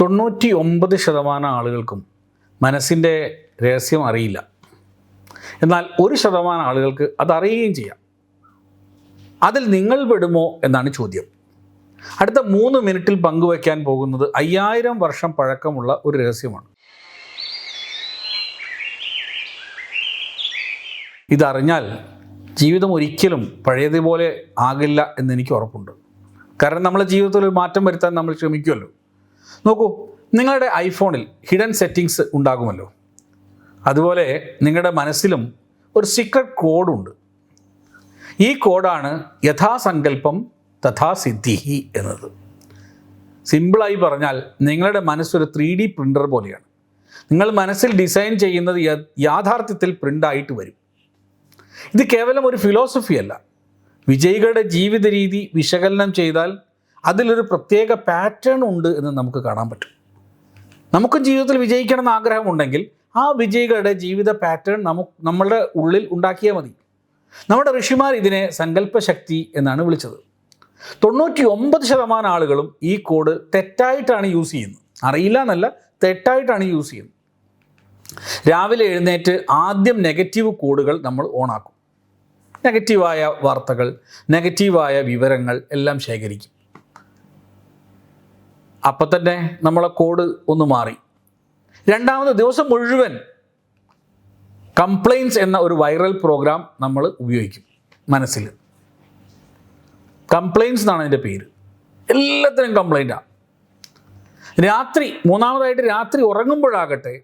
തൊണ്ണൂറ്റി ഒമ്പത് ശതമാനം ആളുകൾക്കും മനസ്സിന്റെ രഹസ്യം അറിയില്ല. എന്നാൽ ഒരു ശതമാനം ആളുകൾക്ക് അതറിയുകയും ചെയ്യാം. അതിൽ നിങ്ങൾ പെടുമോ എന്നാണ് ചോദ്യം. അടുത്ത മൂന്ന് മിനിറ്റിൽ പങ്കുവയ്ക്കാൻ പോകുന്നത് അയ്യായിരം വർഷം പഴക്കമുള്ള ഒരു രഹസ്യമാണ്. ഇതറിഞ്ഞാൽ ജീവിതം ഒരിക്കലും പഴയതുപോലെ ആകില്ല എന്ന് എനിക്ക് ഉറപ്പുണ്ട്. കാരണം നമ്മളെ ജീവിതത്തിൽ ഒരു മാറ്റം വരുത്താൻ നമ്മൾ ശ്രമിക്കുമല്ലോ. നോക്കൂ നിങ്ങളുടെ ഐഫോണിൽ ഹിഡൻ സെറ്റിങ്സ് ഉണ്ടാകുമല്ലോ. അതുപോലെ നിങ്ങളുടെ മനസ്സിലും ഒരു സീക്രട്ട് കോഡുണ്ട് ഈ കോഡാണ് യഥാസങ്കല്പം തഥാസിദ്ധിഹി എന്നത്. സിമ്പിളായി പറഞ്ഞാൽ നിങ്ങളുടെ മനസ്സൊരു ത്രീ ഡി പ്രിന്റർ പോലെയാണ്. നിങ്ങൾ മനസ്സിൽ ഡിസൈൻ ചെയ്യുന്നത് യാഥാർത്ഥ്യത്തിൽ പ്രിന്റായിട്ട് വരും. ഇത് കേവലം ഒരു ഫിലോസഫി അല്ല. വിജയികളുടെ ജീവിത രീതി വിശകലനം ചെയ്താൽ അതിലൊരു പ്രത്യേക പാറ്റേൺ ഉണ്ട് എന്ന് നമുക്ക് കാണാൻ പറ്റും. നമുക്കും ജീവിതത്തിൽ വിജയിക്കണം എന്ന് ആഗ്രഹമുണ്ടെങ്കിൽ ആ വിജയികളുടെ ജീവിത പാറ്റേൺ നമുക്ക് നമ്മളുടെ ഉള്ളിൽ ഉണ്ടാക്കിയാൽ മതി. നമ്മുടെ ഋഷിമാർ ഇതിനെ സങ്കല്പശക്തി എന്നാണ് വിളിച്ചത്. തൊണ്ണൂറ്റി ഒമ്പത് ശതമാനം ആളുകളും ഈ കോഡ് തെറ്റായിട്ടാണ് യൂസ് ചെയ്യുന്നത്. അറിയില്ല എന്നല്ല തെറ്റായിട്ടാണ് യൂസ് ചെയ്യുന്നത്. രാവിലെ എഴുന്നേറ്റ് ആദ്യം നെഗറ്റീവ് കോഡുകൾ നമ്മൾ ഓണാക്കും. നെഗറ്റീവായ വാർത്തകൾ നെഗറ്റീവായ വിവരങ്ങൾ എല്ലാം ശേഖരിക്കും. അപ്പം തന്നെ നമ്മളെ കോഡ് ഒന്ന് മാറി. രണ്ടാമത് ദിവസം മുഴുവൻ കംപ്ലൈൻസ് എന്ന ഒരു വൈറൽ പ്രോഗ്രാം നമ്മൾ ഉപയോഗിക്കും മനസ്സിൽ. കംപ്ലൈൻസ് എന്നാണ് അതിന്റെ പേര്. എല്ലാത്തിനും കംപ്ലൈന്റാണ് രാത്രി മൂന്നാമതായിട്ട് രാത്രി ഉറങ്ങുമ്പോഴാകട്ടെ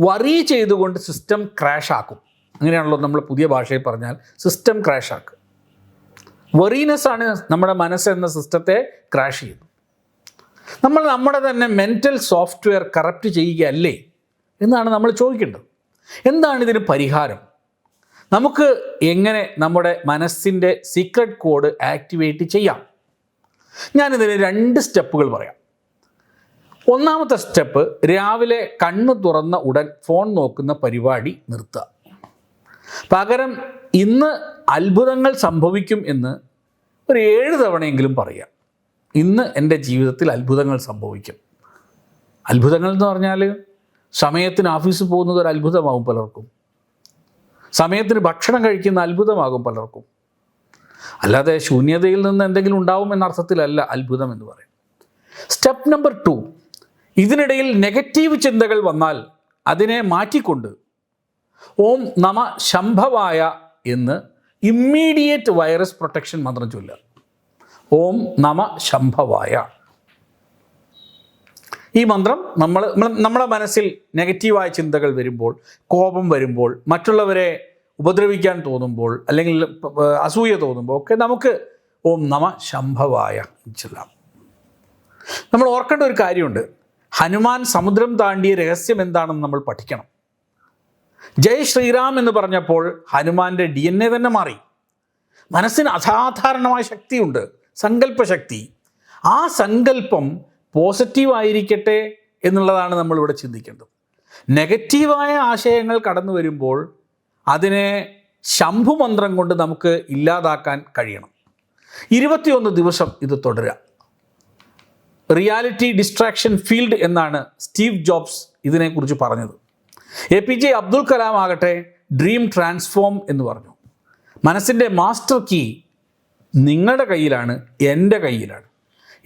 വറി ചെയ്തുകൊണ്ട് സിസ്റ്റം ക്രാഷ് ആക്കും. അങ്ങനെയാണല്ലോ നമ്മൾ പുതിയ ഭാഷയിൽ പറഞ്ഞാൽ സിസ്റ്റം ക്രാഷ് ആക്കുക വറീനെസ് ആണ് നമ്മുടെ മനസ്സെന്ന സിസ്റ്റത്തെ ക്രാഷ് ചെയ്യുന്നത്. നമ്മൾ നമ്മുടെ തന്നെ മെന്റൽ സോഫ്റ്റ്വെയർ കറപ്റ്റ് ചെയ്യുകയല്ലേ എന്നാണ് നമ്മൾ ചോദിക്കേണ്ടത്. എന്താണ് ഇതിന് പരിഹാരം? നമുക്ക് എങ്ങനെ നമ്മുടെ മനസ്സിന്റെ സീക്രട്ട് കോഡ് ആക്ടിവേറ്റ് ചെയ്യാം? ഞാനിതിന് രണ്ട് സ്റ്റെപ്പുകൾ പറയാം. ഒന്നാമത്തെ സ്റ്റെപ്പ് രാവിലെ കണ്ണ് തുറന്ന ഉടൻ ഫോൺ നോക്കുന്ന പരിപാടി നിർത്തുക. പകരം ഇന്ന് അത്ഭുതങ്ങൾ സംഭവിക്കും എന്ന് ഒരു ഏഴ് തവണയെങ്കിലും പറയാം ഇന്ന് എന്റെ ജീവിതത്തിൽ അത്ഭുതങ്ങൾ സംഭവിക്കും. അത്ഭുതങ്ങൾ എന്ന് പറഞ്ഞാൽ സമയത്തിന് ഓഫീസിൽ പോകുന്നത് ഒരു അത്ഭുതമാകും പലർക്കും. സമയത്തിന് ഭക്ഷണം കഴിക്കുന്ന അത്ഭുതമാകും പലർക്കും. അല്ലാതെ ശൂന്യതയിൽ നിന്ന് എന്തെങ്കിലും ഉണ്ടാവും എന്ന അർത്ഥത്തിലല്ല അത്ഭുതം എന്ന് പറയും സ്റ്റെപ്പ് നമ്പർ ടു ഇതിനിടയിൽ നെഗറ്റീവ് ചിന്തകൾ വന്നാൽ അതിനെ മാറ്റിക്കൊണ്ട് ഓം നമ ശംഭവായ എന്ന് ഇമ്മീഡിയറ്റ് വൈറസ് പ്രൊട്ടക്ഷൻ മന്ത്രം ചൊല്ലുക. ഓം നമ ശംഭവായ. ഈ മന്ത്രം നമ്മൾ നമ്മുടെ മനസ്സിൽ നെഗറ്റീവായ ചിന്തകൾ വരുമ്പോൾ കോപം വരുമ്പോൾ മറ്റുള്ളവരെ ഉപദ്രവിക്കാൻ തോന്നുമ്പോൾ അല്ലെങ്കിൽ അസൂയ തോന്നുമ്പോൾ ഒക്കെ നമുക്ക് ഓം നമ ശംഭവായ ചെല്ലാം. നമ്മൾ ഓർക്കേണ്ട ഒരു കാര്യമുണ്ട്. ഹനുമാൻ സമുദ്രം താണ്ടിയ രഹസ്യം എന്താണെന്ന് നമ്മൾ പഠിക്കണം. ജയ് ശ്രീറാം എന്ന് പറഞ്ഞപ്പോൾ ഹനുമാന്റെ ഡി എൻ എ തന്നെ മാറി. മനസ്സിന് അസാധാരണമായ ശക്തിയുണ്ട്. സങ്കല്പശക്തി. ആ സങ്കല്പം പോസിറ്റീവ് ആയിരിക്കട്ടെ എന്നുള്ളതാണ് നമ്മളിവിടെ ചിന്തിക്കേണ്ടത്. നെഗറ്റീവായ ആശയങ്ങൾ കടന്നു വരുമ്പോൾ അതിനെ ശംഭുമന്ത്രം കൊണ്ട് നമുക്ക് ഇല്ലാതാക്കാൻ കഴിയണം. ഇരുപത്തിയൊന്ന് ദിവസം ഇത് തുടരുക. റിയാലിറ്റി ഡിസ്ട്രാക്ഷൻ ഫീൽഡ് എന്നാണ് സ്റ്റീവ് ജോബ്സ് ഇതിനെക്കുറിച്ച് പറഞ്ഞത്. A P J Abdul Kalam ആകട്ടെ ഡ്രീം ട്രാൻസ്ഫോം എന്ന് പറഞ്ഞു. മനസ്സിന്റെ മാസ്റ്റർ കീ നിങ്ങളുടെ കയ്യിലാണ് എന്റെ കയ്യിലാണ്.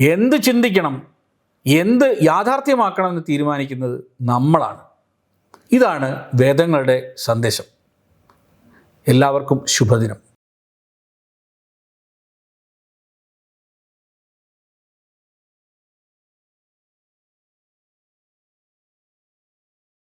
എന്ത് ചിന്തിക്കണം എന്ത് യാഥാർത്ഥ്യമാക്കണം എന്ന് തീരുമാനിക്കുന്നത് നമ്മളാണ്. ഇതാണ് വേദങ്ങളുടെ സന്ദേശം. എല്ലാവർക്കും ശുഭദിനം.